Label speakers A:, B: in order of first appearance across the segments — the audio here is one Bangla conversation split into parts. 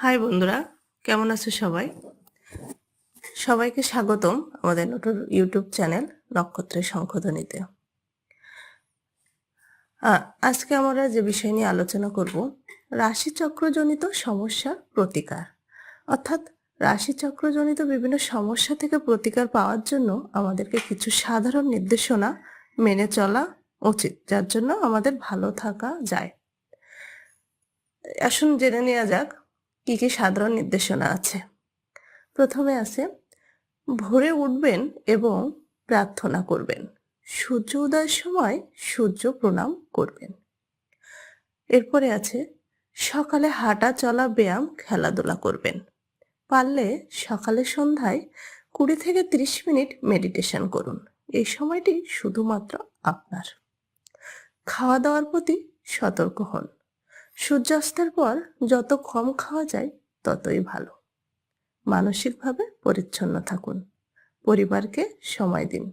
A: হাই বন্ধুরা। কেমন আছো সবাই? সবাইকে স্বাগতম আমাদের নতুন ইউটিউব চ্যানেল নক্ষত্রের আ- আজকে আমরা যে বিষয় নিয়ে আলোচনা করব, রাশিচক্রজনিত সমস্যার প্রতিকার। অর্থাৎ রাশিচক্রজনিত বিভিন্ন সমস্যা থেকে প্রতিকার পাওয়ার জন্য আমাদেরকে কিছু সাধারণ নির্দেশনা মেনে চলা উচিত, যার জন্য আমাদের ভালো থাকা যায়। আসুন জেনে নেওয়া যাক কি কি সাধারণ নির্দেশনা আছে? প্রথমে আছে, ভোরে উঠবেন এবং প্রার্থনা করবেন। সূর্য উদয়ের সময় সূর্য প্রণাম করবেন। এরপরে আছে, সকালে হাঁটা চলা ব্যায়াম খেলাধুলা করবেন। পারলে সকালে সন্ধ্যায় কুড়ি থেকে ত্রিশ মিনিট মেডিটেশন করুন। এই সময়টি শুধুমাত্র আপনার। খাওয়া দাওয়ার প্রতি সতর্ক হন। সূর্যাস্তের পর যত কম খাওয়া যায়, ততই ভালো। মানসিকভাবে পরিচ্ছন্ন থাকুন। পরিবারকে সময় দিন।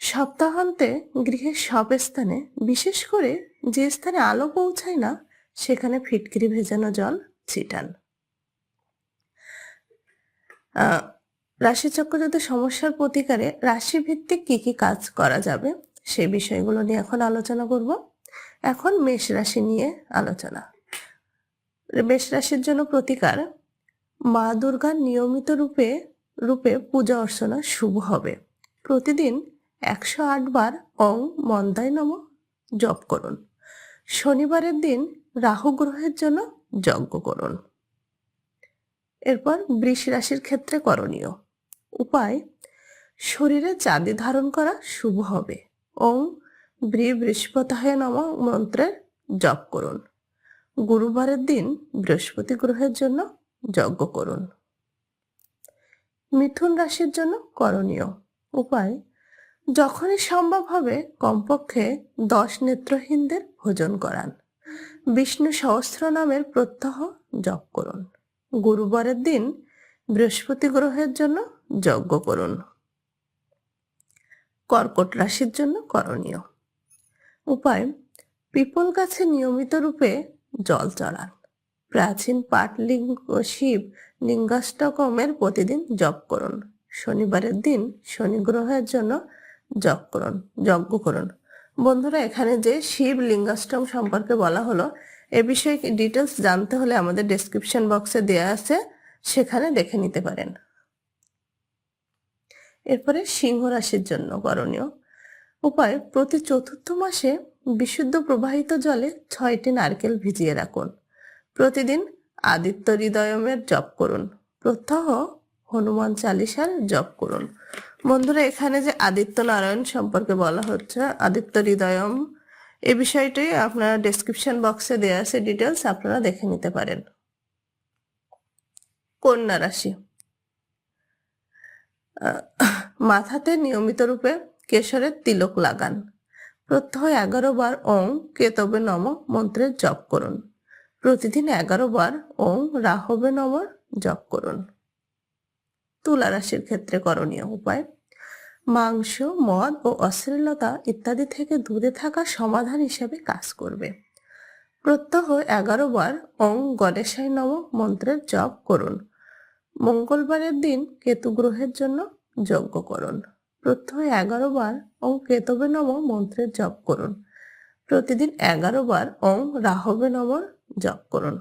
A: সপ্তাহান্তে গৃহের সব স্থানে, বিশেষ করে যে স্থানে আলো পৌঁছায় না, সেখানে ফিটকিরি ভেজানো জল ছিটান। রাশিচক্রজাত সমস্যার প্রতিকারে রাশিভিত্তিক কি কি কাজ করা যাবে সেই বিষয়গুলো নিয়ে এখন আলোচনা করব। এখন মেষ রাশি নিয়ে আলোচনা। মেষ রাশির জন্য প্রতিকার, মা দুর্গার নিয়মিত রূপে রূপে পূজা অর্চনা শুভ হবে। প্রতিদিন একশো আট বার অং মন্দায় নম জপ করুন। শনিবারের দিন রাহু গ্রহের জন্য যজ্ঞ করুন। এরপর বৃষ রাশির ক্ষেত্রে করণীয়। উপায়, শরীরে চাঁদি ধারণ করা শুভ হবে। ওং ব্রি বৃহস্পতায় নম মন্ত্রের জপ করুন। গুরুবারের দিন বৃহস্পতি গ্রহের জন্য যজ্ঞ করুন। মিথুন রাশির জন্য করণীয় উপায়, যখনই সম্ভব হবে কমপক্ষে দশ নেত্রহীনদের ভোজন করান। বিষ্ণু সহস্র নামের প্রত্যহ জপ করুন। গুরুবারের দিন বৃহস্পতি গ্রহের জন্য যজ্ঞ করুন। কর্কট রাশির জন্য করণীয় উপায়, পিপল গাছে নিয়মিত রূপে জল চড়ান। প্রাচীন পাটলিঙ্গ শিব লিঙ্গাষ্টকমের প্রতিদিন জপ করুন। শনিবারের দিন শনি গ্রহের জন্য জপ করুন, যজ্ঞ করুন। বন্ধুরা, এখানে যে শিব লিঙ্গাষ্টম সম্পর্কে বলা হলো, এ বিষয়ে ডিটেলস জানতে হলে আমাদের ডেসক্রিপশন বক্সে দেয়া আছে, সেখানে দেখে নিতে পারেন। এরপরে সিংহ রাশির জন্য করণীয়। উপায়, প্রতি চতুর্থ মাসে বিশুদ্ধ প্রবাহিত জলে ছয়টি নারকেল ভিজিয়ে রাখুন। প্রতিদিন আদিত্য হৃদয়মের জপ করুন। প্রত্যহ হনুমান চালিসার জপ করুন। বন্ধুরা, এখানে যে আদিত্য নারায়ণ সম্পর্কে বলা হচ্ছে, আদিত্য হৃদয়ম এই বিষয়টি আপনারা ডেসক্রিপশন বক্সে দেওয়া আছে ডিটেলস আপনারা দেখে নিতে পারেন। কন্যা রাশি। মাথাতে নিয়মিত রূপে কেশরের তিলক লাগান। প্রত্যহ এগারো বার ওং কেতবে নম মন্ত্রের জপ করুন। প্রতিদিন এগারো বার ওং রাহবে নমর জপ করুন। তুলা রাশির ক্ষেত্রে করণীয় উপায়, মাংস, মদ ও অশ্লীলতা ইত্যাদি থেকে দূরে থাকা সমাধান হিসেবে কাজ করবে। প্রত্যহ এগারো বার ওং গণেশাই নম মন্ত্রের জপ করুন। মঙ্গলবারের দিন কেতু গ্রহের জন্য যজ্ঞ করুন। প্রত্যহ এগারো বার ওং কেতবে নম মন্ত্রের জপ করুন। প্রতিদিন এগারো বার ওং রাহবে নমর জপ করুন।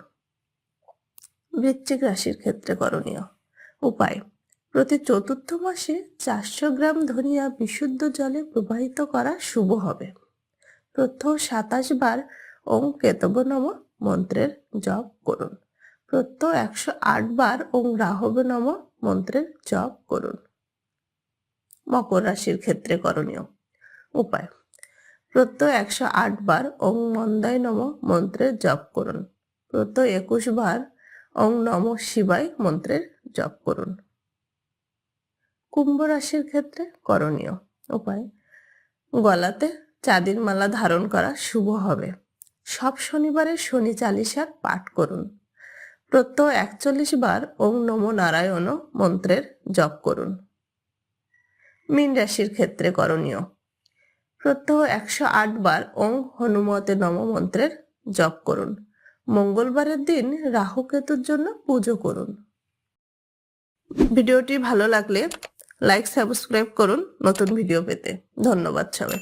A: বৃশ্চিক রাশির ক্ষেত্রে করণীয়। উপায়, প্রতি চতুর্থ মাসে চারশো গ্রাম ধনিয়া বিশুদ্ধ জলে প্রবাহিত করা শুভ হবে। প্রত্যহ সাতাশ বার ওং কেতব নম মন্ত্রের জপ করুন। প্রত্যহ একশো আট বার ওং রাহব নম মন্ত্রের জপ করুন। মকর রাশির ক্ষেত্রে করণীয়। উপায় প্রত্যহ একশো আট বার ওং মন্দায় নম মন্ত্রের জপ করুন। প্রত্যহ একুশ বার ওং নম শিবায় মন্ত্রের জপ করুন। কুম্ভ রাশির ক্ষেত্রে করণীয়। উপায়, গলাতে চাঁদির মালা ধারণ করা শুভ হবে। সব শনিবারে শনি চালিসার পাঠ করুন। প্রত্যহ একচল্লিশ বার ওং নমো নারায়ণ মন্ত্রের জপ করুন। মীন রাশির ক্ষেত্রে করণীয়। প্রত্যহ একশো আট বার ওং হনুমতে নম মন্ত্রের জপ করুন। মঙ্গলবারের দিন রাহু কেতুর জন্য পুজো করুন। ভিডিওটি ভালো লাগলে লাইক, সাবস্ক্রাইব করুন নতুন ভিডিও পেতে। ধন্যবাদ সবাই